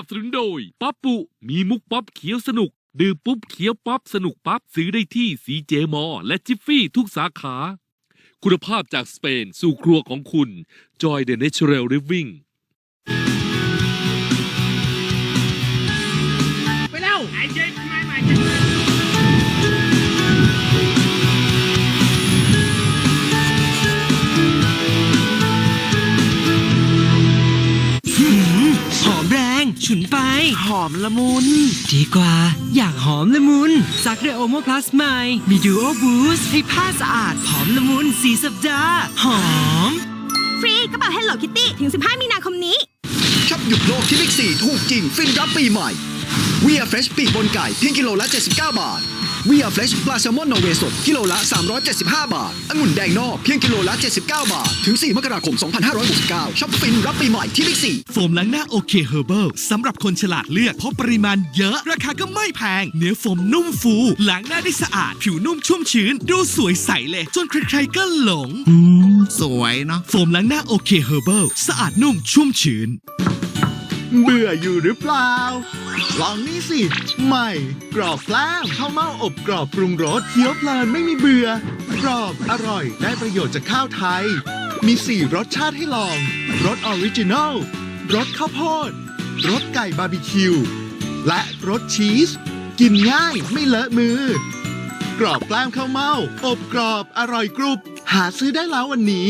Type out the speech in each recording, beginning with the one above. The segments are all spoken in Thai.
นับสนุนโดยป๊อปปุมีมุกป๊อปเขียวสนุก ดื่มปุ๊บเขียวป๊อปสนุกปั๊บซื้อได้ที่ซีเจมอและจิฟฟี่ทุกสาขา คุณภาพจากสเปนสู่ครัวของคุณ Joy the Natural Living ไปเร็วไอ้เจ๊ทำไมใหม่ห หอมละมุน ดีกว่า อยากหอมละมุนซักด้วยโอโมพลัสใหม่ มีดูโอบูสให้ผ้าสะอาด หอมละมุนสีสัปดาห์หอม ฟรีกระเป๋า Hello Kitty ถึง 15 มีนาคมนี้ช็อปหยุดโลกที่บิ๊กซีถูกจริงฟินรับปีใหม่วีอาเฟรชปีกบนไก่เพียงกิโลละ 79 บาท วีอาเฟรชปลาแซลมอนนอร์เวย์สดกิโลละ 375 บาทองุ่นแดงนอกเพียงกิโลละ 79 บาท ถึง 4 มกราคม 2569ช็อปฟินรับปีใหม่ที่บิ๊กซีโฟมล้างหน้าโอเคเฮอร์เบิลสำหรับคนฉลาดเลือกเพราะปริมาณเยอะ ราคาก็ไม่แพง เนื้อโฟมนุ่มฟูล้างหน้าได้สะอาด ผิวนุ่มชุ่มชื้น ดูสวยใสเลย จนใครๆก็หลงอืมสวยเนาะโฟมล้างหน้าโอเคเฮอร์เบิลสะอาดนุ่มชุ่มชื้น เบื่ออยู่หรือเปล่า ลองนี่สิ ใหม่ กรอบแกล้มข้าวเม่าอบกรอบปรุงรสเคี้ยวเพลินไม่มีเบื่อ กรอบอร่อยได้ประโยชน์จากข้าวไทย มี 4 รสชาติให้ลอง รสออริจินัลรสข้าวโพด รสไก่บาร์บีคิว และรสชีส กินง่ายไม่เลอะมือ กรอบแกล้มข้าวเม่าอบกรอบอร่อยกรุบ หาซื้อได้แล้ววันนี้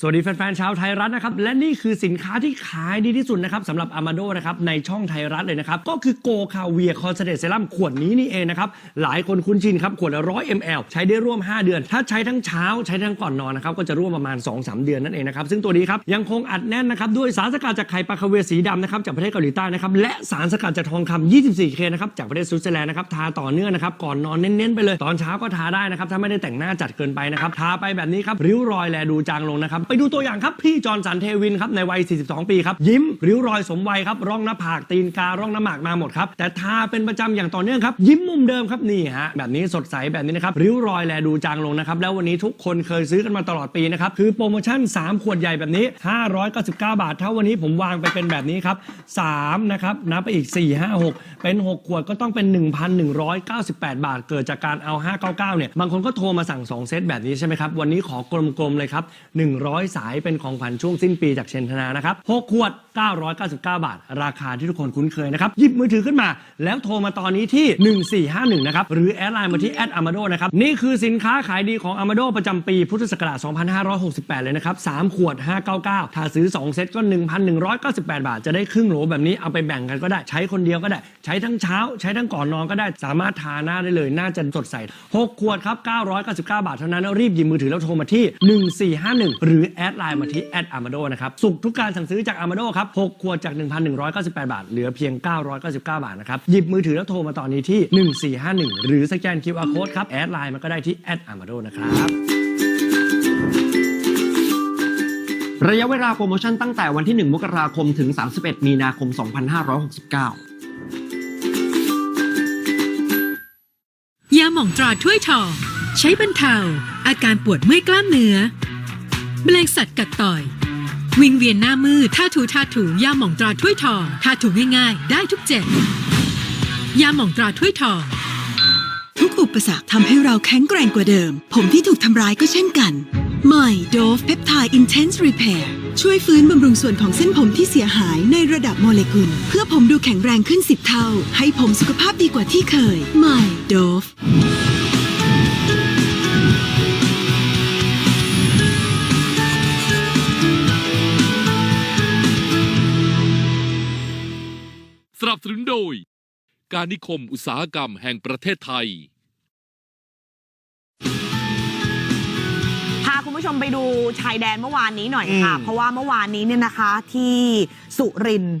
สวัสดีแฟนๆชาวไทยรัฐนะครับ และนี่คือสินค้าที่ขายดีที่สุดนะครับสำหรับอามาโดนะครับในช่องไทยรัฐเลยนะครับ ก็คือโกคาเวียคอนเซเดตเซรั่มขวดนี้นี่เองนะครับ หลายคนคุ้นชินครับ ขวดละร้อย ml ใช้ได้ร่วม 5 เดือน ถ้าใช้ทั้งเช้าใช้ทั้งก่อนนอนนะครับ ก็จะร่วมประมาณ 2-3 เดือนนั่นเองนะครับ ซึ่งตัวนี้ครับ ยังคงอัดแน่นนะครับด้วยสารสกัดจากไข่ปลาคาเวียสีดำนะครับจากประเทศเกาหลีใต้นะครับและสารสกัดจากทองคำ 24K นะครับจากประเทศสวิตเซอร์แลนด์นะครับทาต่อเนื่องนะครับก่อนนอนเน้นๆไปเลยตอนเช้าก็ทาได้นะครับถ้าไม่ได้แต่งหน้าจัดเกินไปนะครับทาไปแบบนี้ครับริ้วรอยแลดูจางลงนะครับไปดูตัวอย่างครับพี่จอร์นสันเทวินครับในวัย 42 ปีครับ ยิ้มริ้วรอยสมวัยครับร่องหน้าผากตีนการ่องหน้าหมากมาหมดครับแต่ทาเป็นประจำอย่างต่อเนื่องครับยิ้มมุมเดิมครับนี่ฮะแบบนี้สดใสแบบนี้นะครับริ้วรอยแลดูจางลงนะครับแล้ววันนี้ทุกคนเคยซื้อกันมาตลอดปีนะครับคือโปรโมชั่น 3 ขวดใหญ่แบบนี้ 599 บาทถ้าวันนี้ผมวางไปเป็นแบบนี้ครับ3นะครับนับไปอีก 4 5 6 เป็น 6 ขวดก็ต้องเป็น 1,198 บาท เกิดจากการเอา 599เนี่ยบางคนก็โทรมาสั่ง 2 เซตแบบนี้ใช่ไหมครับวันนี้ขอกลมๆเลยครับ100สายเป็นของขวัญช่วงสิ้นปีจากเชนธนานะครับ6ขวด 999 บาท ราคาที่ทุกคนคุ้นเคยนะครับ หยิบมือถือขึ้นมา แล้วโทรมาตอนนี้ที่ 1451 นะครับ หรือแอดไลน์มาที่แอดอามาโดนะครับ นี่คือสินค้าขายดีของอามาโดประจำปีพุทธศักราช 2568 เลยนะครับ 3 ขวด 599 ถ้าซื้อ 2 เซตก็ 1,198 บาท จะได้ครึ่งโหลแบบนี้เอาไปแบ่งกันก็ได้ ใช้คนเดียวก็ได้ ใช้ทั้งเช้า ใช้ทั้งก่อนนอนก็ได้ สามารถทาหน้าได้เลย น่าจะสดใส 6 ขวดครับ 999 บาทเท่านั้น รีบหยิบมือถือแล้วโทรมาที่ 1451 หรือแอดไลน์มาที่แอดอาร์มาโดนะครับสุกทุกการสั่งซื้อจากอาร์มาโดครับ6ขวดจาก 1,198 บาท เหลือเพียง 999 บาทนะครับหยิบมือถือแล้วโทรมาตอนนี้ที่ 1451 หรือสแกน QR Code ครับแอดไลน์มันก็ได้ที่แอดอาร์มาโดนะครับระยะเวลาโปรโมชั่นตั้งแต่วันที่ 1 มกราคมถึง 31 มีนาคม 2569ยาหม่องตราถ้วยทอง ใช้บรรเทา อาการปวดเมื่อยกล้ามเนื้อ แมลงสัตว์กัดต่อย วิงเวียนหน้ามือท่าถูท่าถูยาหม่องตราถ้วยทองท่าถูง่ายๆ ได้ทุกเจ็บยาหม่องตราถ้วยทอง ทุกอุปสรรคทำให้เราแข็งแกร่งกว่าเดิม ผมที่ถูกทำร้ายก็เช่นกันใหม่ Dove Peptide Intense Repair ช่วยฟื้นบำรุงส่วนของเส้นผมที่เสียหายในระดับโมเลกุล เพื่อผมดูแข็งแรงขึ้น10เท่า ให้ผมสุขภาพดีกว่าที่เคยใหม่ Dove นับสนุนโดย การนิคมอุตสาหกรรมแห่งประเทศไทย พาคุณผู้ชมไปดูชายแดนเมื่อวานนี้หน่อยค่ะ อืม เพราะว่าเมื่อวานนี้เนี่ยนะคะที่สุรินทร์